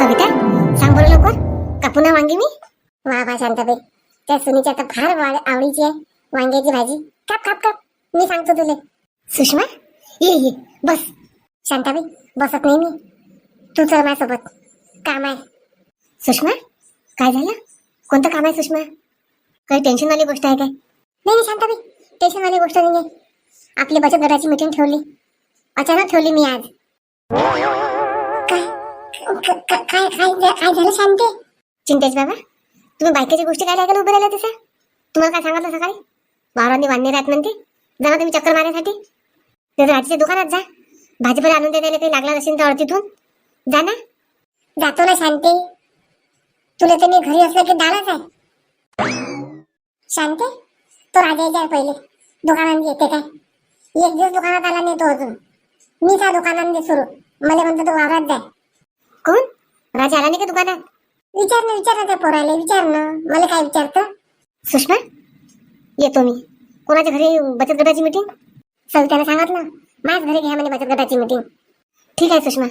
सविता सांग बरं लवकर. कापू वांगी मी? वा वा शांताबाई. त्या सुनीची आता फार वाड- आवडीची आहे. वांग्याची भाजी. काप काप काप. मी सांगतो तुले. सुषमा ये ये. बस. शांताबाई बसत नाही मी. तू चल माझ्यासोबत. काम आहे. सुषमा काय झालं? कोणतं काम आहे सुषमा? काही टेन्शनवाली गोष्ट आहे काय? नाही नाही शांताबाई. टेन्शनवाली गोष्ट नाही आहे आपली बचत गटाची मीटिंग ठेवली. अचानक ठेवली मी आज. काय काय काय झालं शांती? चिंतेश बाबा तुम्ही बायकाच्या गोष्टी काय लागेल उभं राहिला तसं तुम्हाला काय सांगितलं सकाळी? वावरांनी वांदे राहत म्हणते. जा तुम्ही चक्कर मारण्यासाठी. तर आजीच्या दुकानात जा. भाजीपाला आणून देण्याला काही लागला नसेल तर तिथून. जा ना. जातो ना शांती. तुला तर मी घरी असलं की डाळच आहे. शांती तो राजा यायच्या पहिले. दुकानात येते काय? एक दिवस दुकानात आला नाही तो अजून. मी त्या दुकानात सुरू. मला म्हणतो तो वावरात जाय. कोण? राजा आला नाही का दुकानात? विचार ना विचार ना त्या पोराले विचार ना. मला काय विचारतं? सुषमा येतो मी. कोणाच्या घरी बचत गटाची मीटिंग सविताने सांगितलं. माझ्याच घरी घ्या म्हणे बचत गटाची मीटिंग ठीक आहे सुषमा.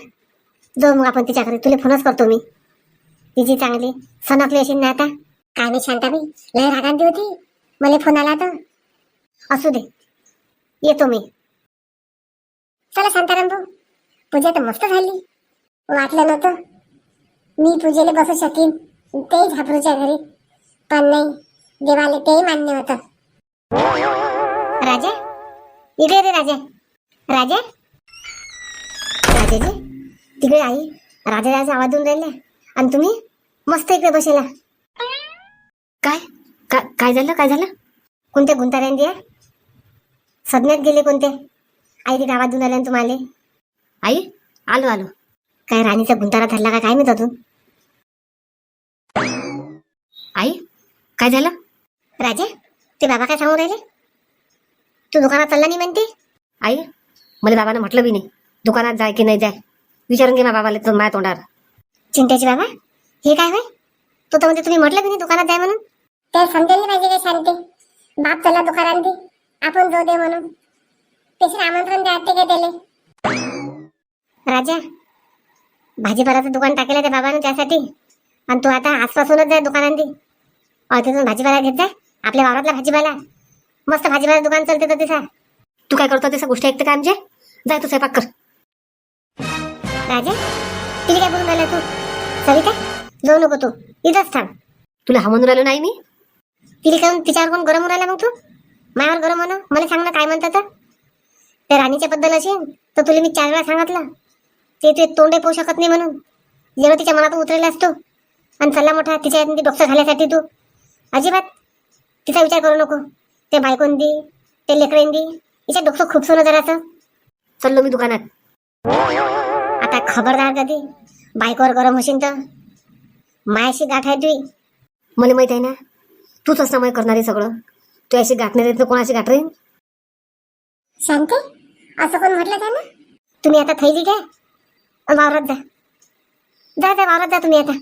जाऊ मग आपण तिच्या घरी. तुला फोनच करतो मी. तिची चांगली. सनकली असेल ना आता काय नाही शांताबाई? लय रागांती होती. मला फोन आला तर असू दे. येतो मी. चला शांताराम भाऊ. पूजा तर मस्त झाली. वाटलं नव्हतं. मी पूजेला बसू शकीन. ते झापरूच्या घरी. पण नाही देवाला तेही मान्य होतं. राजा? इकडे रे राजा. राजा? राजाजी तिकडे आई. राजा राजा आवाज देऊन राहिला आणि तुम्ही? मस्त इकडे बसेला काय? का- काय झालं? काय झालं? कोणत्या गुंताऱ्यांदी आहे सदण्यात गेले कोणते? आई तिकडे आवाज देऊन राहिले ना तुम्हाला. आई? आलो आलो. काय राणीचा गुंतारा धरला का काय मी अजून? आई काय झालं? राजा ते बाबा काय सांगू राहिले? तू दुकानात चालला नाही म्हणते? आई मला बाबानं म्हटलं बी नाही. दुकानात जाय की नाही जाय. विचारून घे मा बाबाला तो माझ्या तोंडावर. चिंट्याची बाबा हे काय होय? तो तर म्हणते तुम्ही म्हटलं बी नाही दुकानात जाय म्हणून? ते समजायला पाहिजे काय शांती. बाप चला दुकानात दे आपण जाऊ दे म्हणून. पेशल आमंत्रण द्या ते काय त्याले? राजा भाजीपाल्याचं दुकान टाकेलं त्या बाबानं त्यासाठी? आणि तू आता आजपासूनच जाय दुकानांनी तिथून भाजीपाला घेत जाय आपल्या वावरातला भाजीपाला. मस्त भाजीपाला दुकान चालते तर तिचा तू काय करतो तसं गोष्टी ऐकते का आमचे जाय तू स्वयंपाक कर. राजे तिला काय बोलून राहिला तू? सविता जाऊ नको तू. इथंच थांब. तुला हा म्हणून राहिलो नाही मी. तिला काय तिच्यावर कोण गरम राहिला मग तू? मायावर गरम होणं? मला सांग ना काय म्हणतात तर. त्या राणीच्या बद्दल असेल तर तुला मी चार वेळा सांगितलं. ते ते तोंडे पाहू शकत नाही म्हणून. जेव्हा तिच्या मनातून उतरला असतो. आणि चल्ला मोठा तिच्या ती डोक्सर घालायसाठी तू. अजिबात. तिचा विचार करू नको. ते बायकोन दी ते लेकरेन दी. तिच्या डोकं खूप सोनं जराचं चाललो मी दुकानात. आता खबरदार कधी? बायकोवर गरम होशील तर. मायाशी गाठ आहे तुझी मला माहीत आहे ना तूच असं माय करणारी सगळं. तू अशी गाठणार आहे तर कोणाशी गाठ राहील शांती असं कोण म्हटलं का ना तुम्ही आता थैली घ्या. वावरात जा. जा जा वावरात जा तुम्ही आता.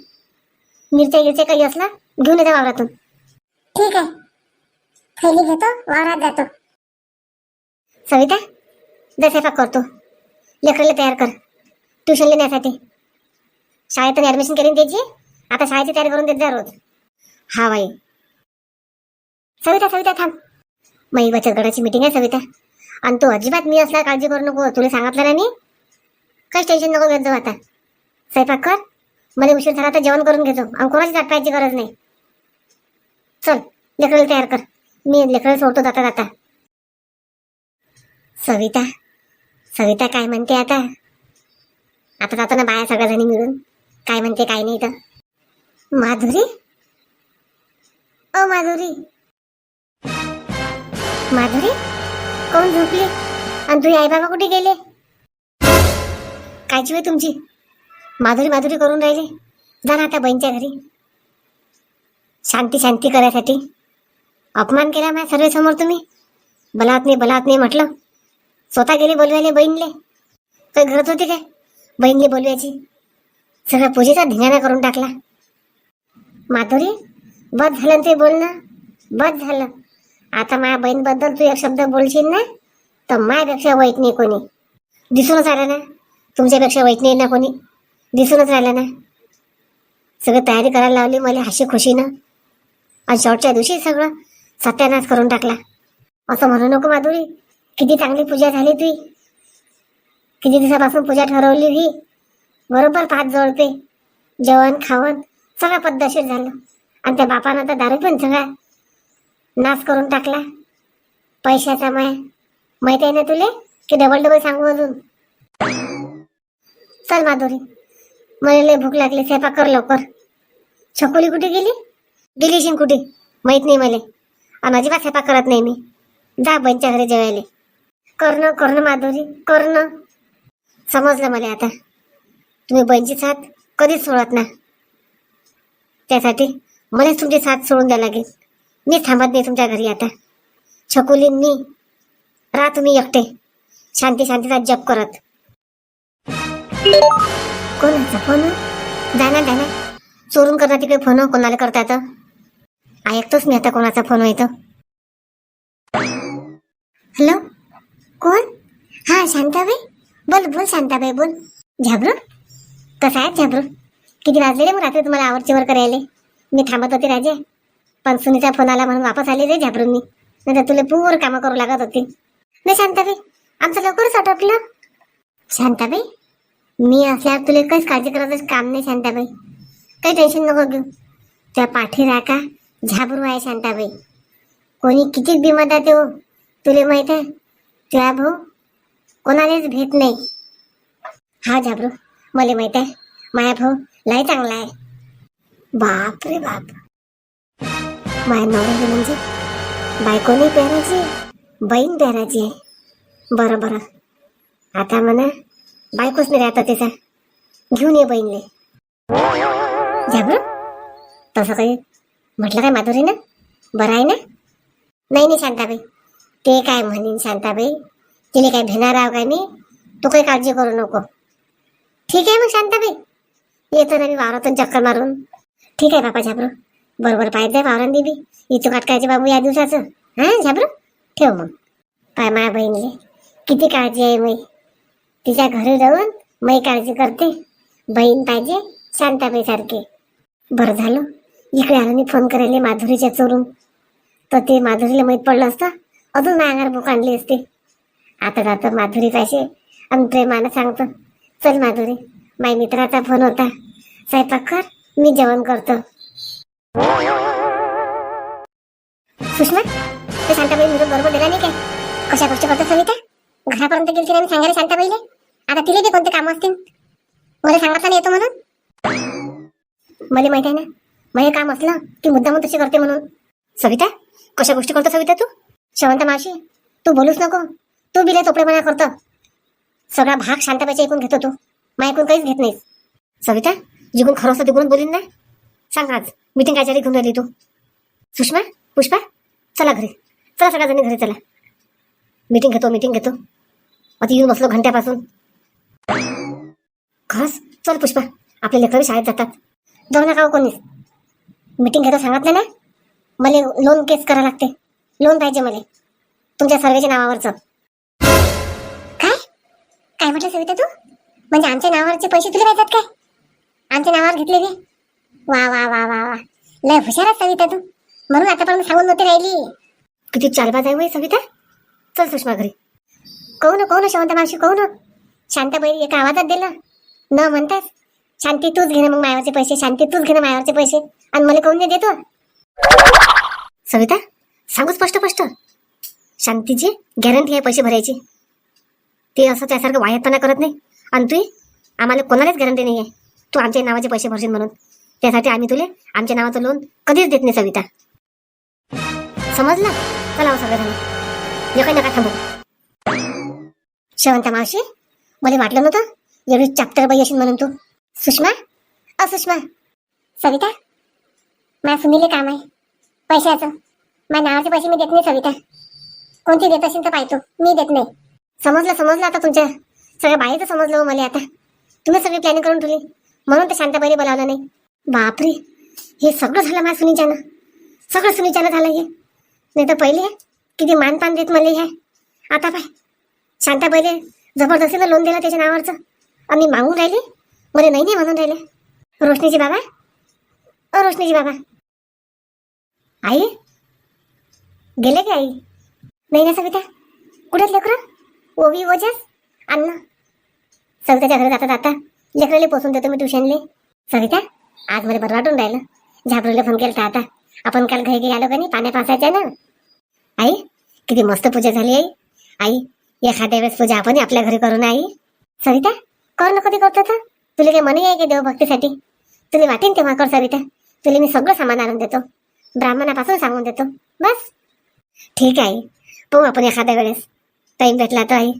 मिरच्या गिरच्या काही असला घेऊन येता वावरातून. ठीक आहे. थैली घेतो वावरात जातो. सविता जा स्वयंपाक करतो. लेकराला तयार कर. ट्युशनला नेण्यासाठी. शाळेतून ऍडमिशन करून द्यायची आता शाळेची तयारी करून देत जा रोज. हा बाई. सविता सविता थांब. मग बचत गटाची मीटिंग आहे सविता. आणि तू अजिबात मी असला काळजी करू नको तुला सांगितलं ना मी. काहीच टेन्शन नको घेत जाऊ आता. स्वयंपाक कर. मला उशीर झाला तर जेवण करून घेतो. आणि कोणाची जात पाहायची गरज नाही. चल लेकराला तयार कर. मी लेकराला सोडतो जाता जाता. सविता सविता काय म्हणते आता? आता जाताना बाया सगळ्या जणी मिळून काय म्हणते काय नाही तर माधुरी? ओ माधुरी. माधुरी कोण झोपली? आणि तुझे आई बाबा कुठे गेले? कायची होय तुमची. माधुरी माधुरी करून राहिले. जा ना आता बहीणच्या घरी. शांती शांती करायसाठी अपमान केला माझ्या सर्व समोर तुम्ही. बलात नाही बलात नाही म्हटलं. स्वतः गेले बोलवायले बहीणले. काही घरच होती काय? बहीणले बोलवायची. सगळं पूजेचा धिंगाणा करून टाकला. माधुरी बस झालं ते ते बोलणं. बस झालं. आता माझ्या बहीणबद्दल तू एक शब्द बोलशील ना तर माझ्यापेक्षा वाईट नाही कोणी. दिसूनच आलं ना? तुमच्यापेक्षा वाईट नाही ना कोणी? दिसूनच राहिलं ना. सगळं तयारी करायला लावली मला हशी खुशीनं आणि शॉर्टच्या दिवशी सगळं सत्यानाश करून टाकला. असं म्हणू नको माधुरी किती चांगली पूजा झाली तुझी किती दिवसापासून पूजा ठरवली ही. बरोबर पाच जोडते जेवण खावण सगळं पद्धतशीर झालं. आणि त्या बापानं तर दारू पण सगळा नाश करून टाकला. पैशाचा माय माहिती आहे ना तुले? की डबल डबल सांगू अजून? चल माधुरी. मला लय भूक लागली स्वयंपाक कर लवकर. छकोली कुठे गेली? गेली कुठे? माहीत नाही मला. आणि अजिबात स्वयंपाक करत नाही मी. जा बहिणच्या घरी जेवायला. करणं करणं माधुरी करणं. समजलं मला आता. तुम्ही बहिणची साथ कधीच सोडत ना. त्यासाठी मलाच तुमची साथ सोडून द्या लागेल. मी थांबत नाही तुमच्या घरी आता. छकुली मी. राहा तुम्ही एकटे. शांती शांतीचा जप करत. कोणाचा फोन जाणार जाणार चोरून करणार तिकडे फोन कोणाला करता येतं ऐकतोच मी आता कोणाचा फोन येतो हॅलो कोण? हा शांताबाई? बोल बोल शांताबाई बोल. झाबरू? कसं आहे झाबरू? किती वाजलेले मग रात्री तुम्हाला आवडचीवर करायला? मी थांबत होते राजे. पण सुनीचा फोन आला म्हणून वापस आले रे झाबरून. मी नाही तर तुला पूर कामं करू लागत होती. नाही शांताबाई? आमचं लवकरच आटोपलं. शांताबाई? मी असल्यावर तुला काहीच काळजी करायचं काम नाही शांताबाई. काही टेन्शन नको घेऊ. त्या पाठी राका झाबरू आहे शांताबाई. कोणी किती बिमत आहे तो हो, तुला माहीत आहे? तुझा भाऊ कोणालाच भेट नाही. हा झाबरू मला माहीत आहे. माया भाऊ लय चांगला आहे. बाप रे बाप. माया नवरा म्हणजे बायकोनी पेरायची बहीण पेरायची आहे. बरं बरं. आता म्हणा बायकोच नाही राहता त्याचा. घेऊन ये बहीणले. झाबरू तसं काही म्हटलं काय माधुरी ना बरं आहे ना? नाही नाही शांताबाई. ते काय म्हणीन शांताबाई? तिने काय भिणार आहो काय मी तू काही काळजी करू नको. ठीक आहे मग शांताबाई. येतो ना मी वावरातून चक्कर मारून. ठीक आहे बापा झाबरू. बरोबर पाहिजे वावरान दिली इथं काटकायचे बाबू या दिवसाचं. हा झाबरू? ठेव मग. पाय माझ्या बहिणीले. किती काळजी आहे मी तिच्या घरी राहून मी काळजी करते. बहीण पाहिजे शांताबाई सारखे बरं झालं. इकडे आलं मी फोन करायला माधुरीच्या चोरून तर ते माधुरीला माहीत पडलं असतं. अजून अंगार भूक आणली असते. आता जातं माधुरी पाहिजे आणि प्रेमानं सांगतो चल माधुरी माझ्या मित्राचा फोन होता. स्वयंपाक कर मी जेवण करतो. सुषमा ते शांताबाई निरोप बरोबर दिला नाही काय? कशा गोष्टी करतो सविता? घरापर्यंत गेली तिला मी सांगायला शांताबाईले? आता तिला बी कोणते काम असतील? मला सांगितलं नाही येतो म्हणून. मला माहीत आहे ना मला काम असलं की मुद्दामून तशी करते म्हणून. सविता कशा गोष्टी करतो सविता तू? शवंता मावशी तू बोलूच नको. तू बिले चोपडेपणा करतो. सगळा भाग शांताबाईचा ऐकून घेतो तू. मग ऐकून काहीच घेत नाहीस. सविता जिकून खरं असतं तिकडून बोलीन ना? सांग आज मीटिंग कायच्या घेऊन राहिली तू? सुषमा पुष्पा चला घरी. चला सगळ्या जणी घरी चला. मीटिंग घेतो मीटिंग घेतो. आता येऊन बसलो घंट्यापासून. खरंच चल पुष्पा आपले लेकर शाळेत जातात. जाऊ नका हो कोणीच. मीटिंग घेता सांगितलं ना? मला लोन केस करा लागते. लोन पाहिजे मला. तुमच्या सर्वेच्या नावावरचं काय? काय म्हटलं सविता तू? म्हणजे आमच्या नावावरचे पैसे तुला पाहिजेत काय? आमच्या नावावर घेतले मी. वा वा वा वा वा. लय हुशार सविता तू. म्हणून आतापर्यंत सांगून नव्हती राहिली. किती चालबाज आहे वय सविता. चल सुषमा घरी. कहू हो, ना कहू हो, ना शवंत मावशी कहू हो? ना शांताबाई एका आवाजात दिलं न. म्हणतास शांती तूच घे मग मायावरचे पैसे शांती तूच घे मायावरचे पैसे. आणि मला कहून नाही देतो हो. सविता सांगू स्पष्ट स्पष्ट. शांतीची गॅरंटी आहे पैसे भरायची. ते असं त्यासारखं वायतपणा करत नाही. आणि तू आम्हाला कोणालाच गॅरंटी नाही आहे तू आमच्या नावाचे पैसे भरशील म्हणून. त्यासाठी आम्ही तुले आमच्या नावाचं लोन कधीच देत नाही सविता. समजलं? चला हो सगळ्या नका नका थांबू. शेवंता मावशी? मला वाटलं नव्हतं. एवढी चाप्टर बाई अशी म्हणून तू. सुषमा? अ सुषमा. सविता? माझ्या सुनीले काम आहे. पैशाचं. माझ्या नावाचे पैसे मी देत नाही सविता. कोणती देत असेल तर पाहतो मी देत नाही. समजलं समजलं आता तुमच्या. सगळ्या बाईचं समजलं हो मला आता. तुम्ही सगळी प्लॅनिंग करून ठेवली. म्हणून तर शांताबाईने बोलावलं नाही. बापरे. हे सगळं झालं माझ्या सुनीच्यानं. सगळं सुनीच्यानं झालं हे. नाही तर पहिले किती मानपान देत मला हे. आता पाय. शांताबाईले जबरदस्तीनं लोन दिलं त्याच्या नावावरचं. आणि मी मागून राहिले? मला नाही नाही म्हणून राहिले. रोशनीची बाबा? अ रोशनीजी बाबा. आई? गेले की आई? नाही ना सविता? कुठेच लेकरं? ओवी ओजस? अन्न सविताच्या घरी जाता जाता लेकराले पोचून देतो मी ट्युशनले सविता आज मला बरं वाटून राहिलं. झाबरूला फोन केला आता. आपण काल घरी घरी आलो का नाही? पाण्या पासायच्या ना. आई किती मस्त पूजा झाली आई. आई एखाद्या वेळेस पूजा आपण आपल्या घरी करू ना आई? सविता कर ना कधी करतो तर तुला काही मनी आहे की देवभक्तीसाठी तुला वाटेन तेव्हा कर सविता. तुला मी सगळं सामान आणून देतो. ब्राह्मणापासून सांगून देतो. बस. ठीक आहे पाहू आपण एखाद्या वेळेस. टाईम भेटला तर आई.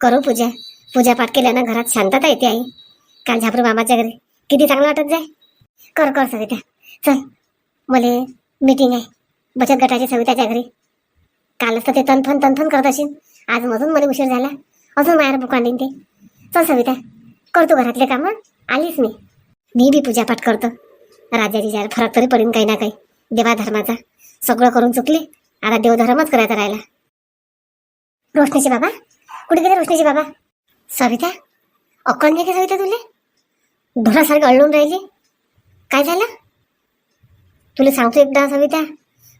करू पूजा. पूजा पाठ केल्यानं घरात शांतता येते आई. काल झापरू मामाच्या घरी. किती चांगलं वाटत जाय. कर कर सविता. चल. मले मीटिंग आहे. बचत गटाची सविताच्या घरी. कालच तर ते तनफन तनफन करत असेल आज मधून मला उशीर झाला. अजून मायाला बुक आणीन ते. चल सविता करतो घरातले कामं. आलीच मी. मी बी पूजापाठ करतो. राजाची जायला फरक तरी पडेल काही ना काही. देवाधर्माचा. सगळं करून चुकले. आता देवधर्मच करायचा राहिला. रोशनीचे बाबा? कुठे गेले रोशनीचे बाबा? सविता? अक्कल नाही का सविता तुले? ढोरासारखं अळून राहिली. काय झालं? तुला सांगतो एकदा सविता.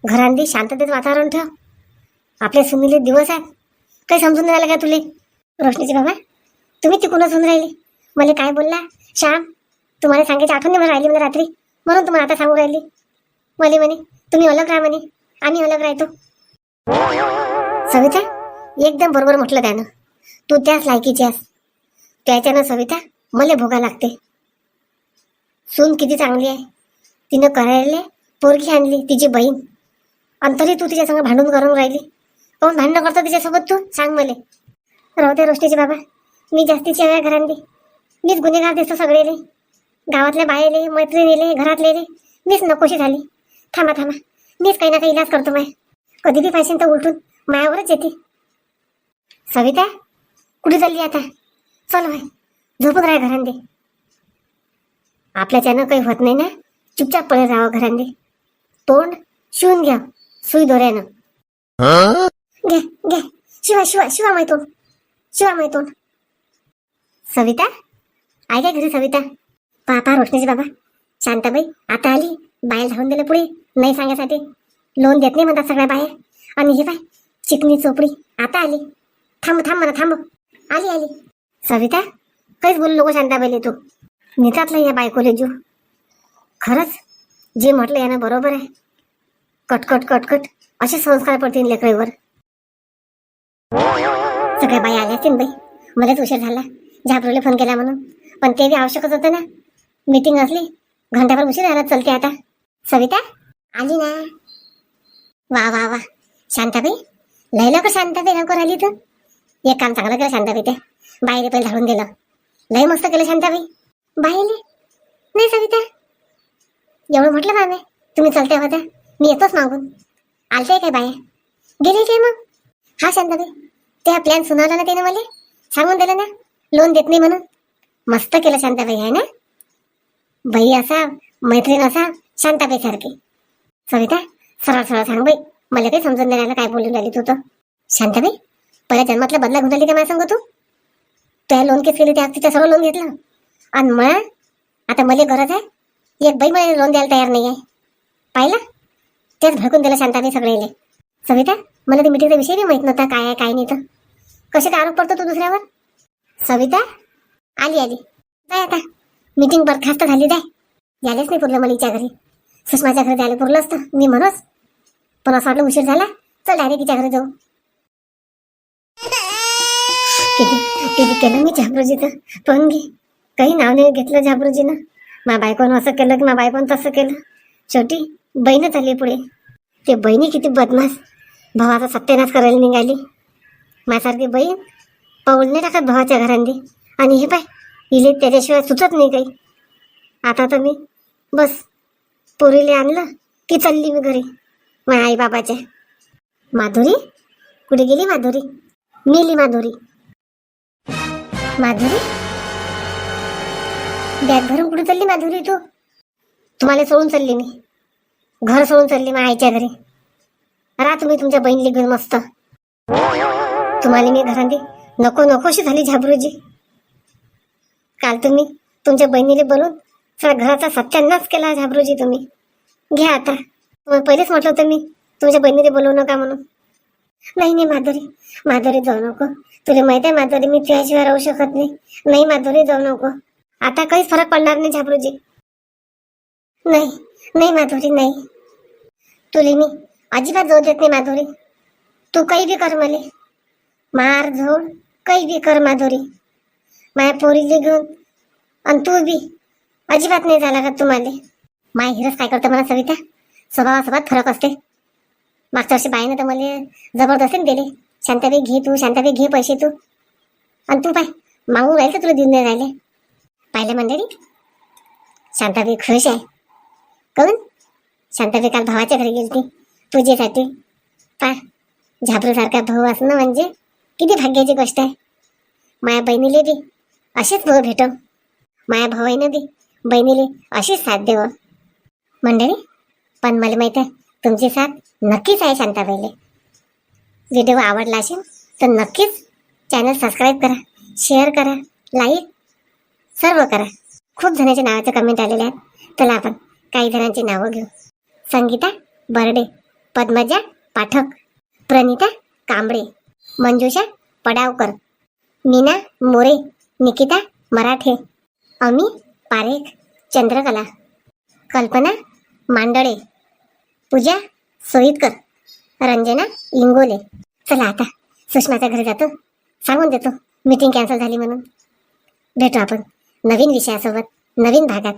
घरांदी शांततेत वातावरण ठेव. आपल्या सुनीले दिवस आहेत. काही समजून राहिलं का तुले? रोशनीचे बाबा तुम्ही तिकूनच होऊन राहिली? मला काय बोलला? श्याम तुम्हाला सांगायची आठवण नाही राहिली मला रात्री? म्हणून तुम्हाला आता सांगू राहिली. मले म्हणे तुम्ही अलग राहा म्हणे आम्ही अलग राहतो. सविता एकदम बरोबर म्हटलं त्यानं. तू त्याच लायकीची आहेस. त्याच्यानं सविता मला भोगा लागते. सून किती चांगली आहे. तिनं करायला पोरगी आणली तिची बहीण. आणि तरी तू तिच्या संग भांडून करून राहिली. कोण भांडणं करतो तिच्यासोबत तू? सांग मला. राहू दे रोष्टीचे बाबा. मी जास्तीची आहे घरांनी मीच गुन्हेगार दिसतो सगळेले. गावातल्या बायले मैत्रिणीले घरातले मीच नकोशी झाली. थांबा थांबा. मीच काही ना काही इलाज करतो माय. कधी बी पाहिजे तर उलटून मायावरच येते. सविता कुठे चालली आता? चल माय. झोपत राहा घरांदे. आपल्याच्यानं काही होत नाही ना? चुपचाप पळे राहावं घरांदे. तोंड शिवून घ्या. सुई दोऱ्यानं. घे घे. शिवा शिवा शिवा माय तोंड. शिवा माय तोंड. सविता? आहे काय घरी सविता? पापा रोशनीचे बाबा. शांताबाई आता आली. बाहेर धावून दिले पुढे. नाही सांगायसाठी. लोन देत नाही म्हणतात सगळ्या बाहेर. आणि हे पाय चिकनी चोपडी. आता आली. थांब थांब म्हणा थांब. आली आली. सविता काहीच बोलू नको शांताबाईले तू. निघातलं या बायकोले जीव. खरंच जे म्हटलं यानं बरोबर आहे. कटकट कटकट. असे संस्कार पडतील लेकरीवर सगळ्या बाई आल्या असतील बाई. मलाच उशीर झाला. झापरूला फोन केला म्हणून. पण ते बी आवश्यकच होतं ना. मीटिंग असली घंटाभर उशीर झाला चलते आता. सविता आली ना? वा वा वा. शांताबाई लय लवकर शांताबाई लवकर आली तर एक काम चांगलं केलं शांताबाई ते. बाई पहिले धाडून दिलं. लय मस्त केलं शांताबाई. बाईले? नाही सविता. एवढं म्हटलं मामे. तुम्ही चलते होत्या मी येतोच मागून. आलते काय बाया? गेले काय मग? हा शांताबाई. त्या प्लॅन सुनावला ना त्याने मला? सांगून दिलं ना? लोन देत नाही म्हणून. मस्त केलं शांताबाई आहे ना? बाई असा मैत्रीण असा शांताबाई सारखी सविता सरळ सरळ सांग बाई. मला काही समजून नाही राहिलं काय बोलून राहिली तू तर. शांताबाई पहिल्या जन्मातला बदला घेऊन आली का मला सांगू तू? त्या लोन केस केली त्या तिच्या सर्व लोन घेतलं. आणि मग? आता मला गरज आहे? एक बाई मला लोन द्यायला तयार नाही आहे पाहिलं? तेच भडकून दिलं शांताबाई सगळेले. सविता मला ते मीटिंगचा विषय बी माहीत नव्हता काय आहे काय नाही तर. कशाचा आरोप पडतो तू दुसऱ्यावर? सविता? आली आली. जाय आता. मीटिंग बरखास्त झाली जाय. यायलाच नाही पुरलं मला इच्या घरी. सुषमाच्या घरी जायला पुरलं असतं. मी म्हणूच. पण असं वाटलं उशीर झाला. चल डायरेक्ट तिच्या घरी जाऊ. किती किती केलं मी झाबरूजीचं? पण घे. काही नाव नाही घेतलं झाबरूजीनं. मा बायकोनं असं केलं की मा बायकोनं तसं केलं. शेवटी बहीणच आली पुढे. ते बहिणी किती बदमाश. भावाचा सत्यानाश करायला निघाली. माझ्यासारखी बहीण पाऊल नाही टाकत भावाच्या घरांनी. आणि हे पाय इले त्याच्याशिवाय सुचत नाही काही. आता तर मी बस पोरीले आणलं की चालली मी घरी. माझ्या आईबाबाच्या. माधुरी? कुठे गेली माधुरी? मेली माधुरी. माधुरी? बॅग भरून कुठे चालली माधुरी तू? तुम्हाला सोडून चालली मी. घर सोडून चालली माझ्या आईच्या घरी. राहा तुम्ही तुमच्या बहिणीला घेऊन मस्त. तुम्हाला मी घरांदी नको नकोशी झाली झाबरूजी. काल तुम्ही तुमच्या बहिणीला बोलून सगळ्या घराचा सत्यानाश केला झाबरूजी तुम्ही. घ्या आता. तुम्हाला पहिलेच म्हटलं होतं मी तुमच्या बहिणीला बोलवू नका म्हणून. नाही नाही माधुरी. माधुरी जाऊ नको. तुला माहिती आहे माधुरी मी तुझ्याशिवाय राहू शकत नाही. नाही माधुरी जाऊ नको. आता काहीच फरक पडणार नाही झाबरूजी. नाही नाही माधुरी नाही. तुले मी अजिबात जाऊ देत नाही माधुरी. तू काही बी कर मले. मार झोड काही बी कर माधुरी. माया पोरीले घेऊन आणि तू बी अजिबात नाही झाला का तुम्हाला. माय हिरस काय करतं मला सविता? स्वभावासोबत फरक असते. मागच्या वर्षी बाईनं तर मला जबरदस्तीने दिले. शांताबाई घे तू शांताबाई घे पैसे तू. आणि तू पाय मागून राहील तर तुला देऊन नाही राहिले. पाहिलं मंडळी? शांताबाई खुश आहे. कळून शांताबाई काल भावाच्या घरी गेलती पूजेसाठी पा झाबरूसारखा भाऊ असणं म्हणजे किती भाग्याची गोष्ट आहे। माया बहिणीले बी अशीच भाऊ भेटो। माया भावाईनं बी बहिणीले अशीच साथ देव। मंडळी पण मला माहीत आहे तुमची साथ नक्कीच आहे शांताबाईले व्हिडिओ आवडला असेल तर नक्कीच चॅनल सबस्क्राईब करा शेअर करा लाईक सर्व करा। खूप जणांच्या नावाचं कमेंट आलेले आहेत। चला आपण काही जणांची नावं घेऊ. संगीता बर्डे पद्मजा पाठक प्रणिता कांबळे मंजुषा पडावकर मीना मोरे निकिता मराठे अमी पारेख चंद्रकला कल्पना मांडळे पूजा सोईतकर रंजना इंगोले. चला आता सुषमाच्या घरी जातो. सांगून देतो मीटिंग कॅन्सल झाली म्हणून. भेटू आपण नवीन विषयासोबत नवीन भागात.